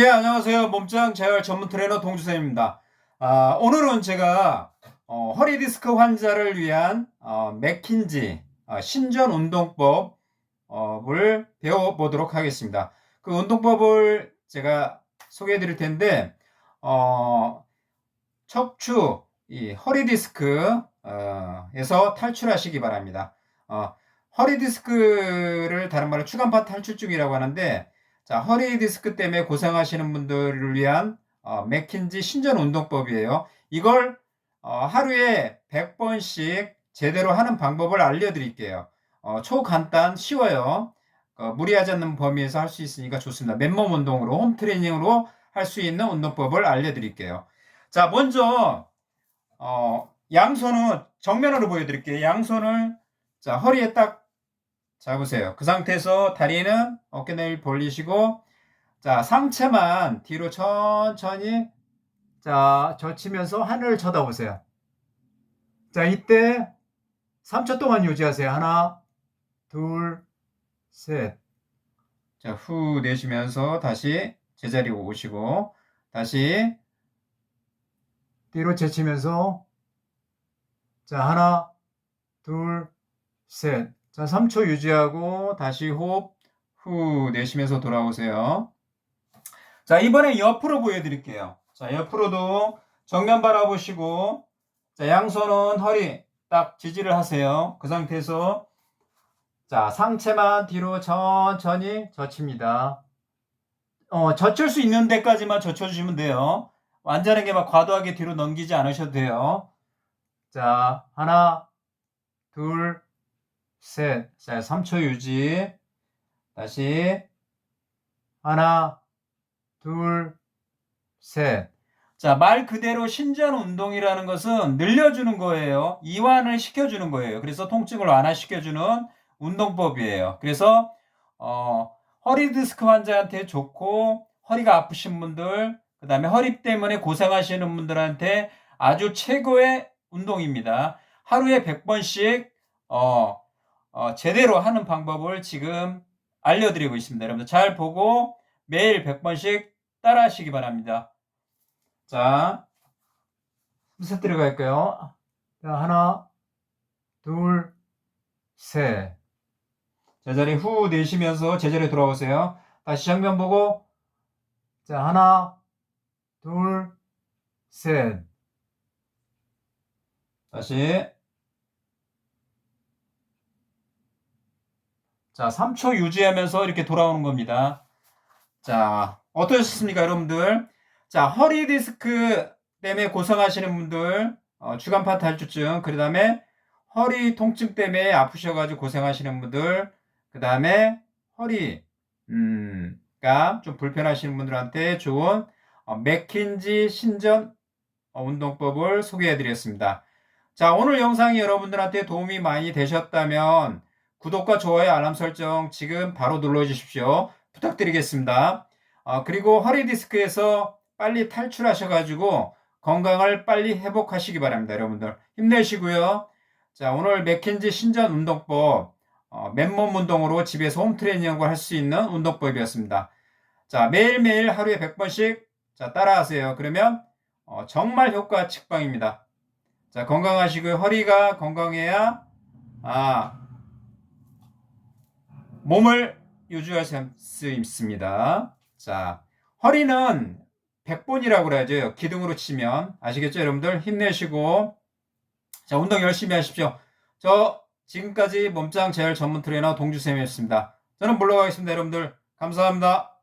예, 안녕하세요. 몸짱 재활 전문 트레이너 동주쌤입니다. 아, 오늘은 제가 어, 허리 디스크 환자를 위한 어, 맥킨지 어, 신전 운동법을 배워보도록 하겠습니다. 그 운동법을 제가 소개해 드릴 텐데, 어, 척추, 이 허리 디스크, 어, 에서 탈출하시기 바랍니다. 어, 허리 디스크를 다른 말로 추간판 탈출증이라고 하는데, 자, 허리 디스크 때문에 고생하시는 분들을 위한 어, 맥킨지 신전 운동법이에요. 이걸 어, 하루에 100번씩 제대로 하는 방법을 알려드릴게요. 어, 초간단, 쉬워요. 어, 무리하지 않는 범위에서 할 수 있으니까 좋습니다. 맨몸 운동으로, 홈 트레이닝으로 할 수 있는 운동법을 알려드릴게요. 자, 먼저 어, 양손은 정면으로 보여드릴게요. 양손을 자 허리에 딱 잡으세요. 그 상태에서 다리는 어깨 내일 벌리시고 자 상체만 뒤로 천천히 자 젖히면서 하늘을 쳐다보세요. 자 이때 3초 동안 유지하세요. 하나 둘 셋. 자 후 내쉬면서 다시 제자리로 오시고 다시 뒤로 제치면서 자 하나 둘 셋. 자 3초 유지하고 다시 호흡 후 내쉬면서 돌아오세요. 자 이번에 옆으로 보여드릴게요. 자 옆으로도 정면 바라보시고 자 양손은 허리 딱 지지를 하세요. 그 상태에서 자 상체만 뒤로 천천히 젖힙니다. 어 젖힐 수 있는 데까지만 젖혀주시면 돼요. 완전하게 막 과도하게 뒤로 넘기지 않으셔도 돼요. 자, 하나, 둘, 셋. 자, 3초 유지. 다시. 하나, 둘, 셋. 자, 말 그대로 신전 운동이라는 것은 늘려주는 거예요. 이완을 시켜주는 거예요. 그래서 통증을 완화시켜주는 운동법이에요. 그래서, 어, 허리 디스크 환자한테 좋고, 허리가 아프신 분들, 그 다음에 허리 때문에 고생하시는 분들한테 아주 최고의 운동입니다. 하루에 100번씩, 어, 어, 제대로 하는 방법을 지금 알려드리고 있습니다. 여러분들 잘 보고 매일 100번씩 따라 하시기 바랍니다. 자, 셋 들어 갈까요? 자, 하나, 둘, 셋. 제자리 후 내쉬면서 제자리에 돌아오세요. 다시 정면 보고, 자, 하나, 둘, 셋. 다시. 자, 3초 유지하면서 이렇게 돌아오는 겁니다. 자, 어떠셨습니까, 여러분들? 자, 허리 디스크 때문에 고생하시는 분들, 어, 주간판 탈주증, 그 다음에 허리 통증 때문에 아프셔가지고 고생하시는 분들, 그 다음에 허리, 음, 가좀 불편하시는 분들한테 좋은 어, 맥킨지 신전 어, 운동법을 소개해 드렸습니다. 자, 오늘 영상이 여러분들한테 도움이 많이 되셨다면 구독과 좋아요, 알람 설정 지금 바로 눌러 주십시오. 부탁드리겠습니다. 어, 그리고 허리 디스크에서 빨리 탈출하셔가지고 건강을 빨리 회복하시기 바랍니다. 여러분들 힘내시고요. 자, 오늘 맥킨지 신전 운동법 어, 맨몸 운동으로 집에서 홈 트레이닝을 할 수 있는 운동법이었습니다. 자, 매일매일 하루에 100번씩 자, 따라하세요. 그러면 어, 정말 효과 측방입니다. 자, 건강하시고요. 허리가 건강해야 아, 몸을 유지할 수 있습니다. 자, 허리는 100번이라고 그래야죠. 기둥으로 치면. 아시겠죠, 여러분들? 힘내시고. 자, 운동 열심히 하십시오. 저 지금까지 몸짱 재활 전문 트레이너 동주쌤이었습니다. 저는 물러가겠습니다, 여러분들. 감사합니다.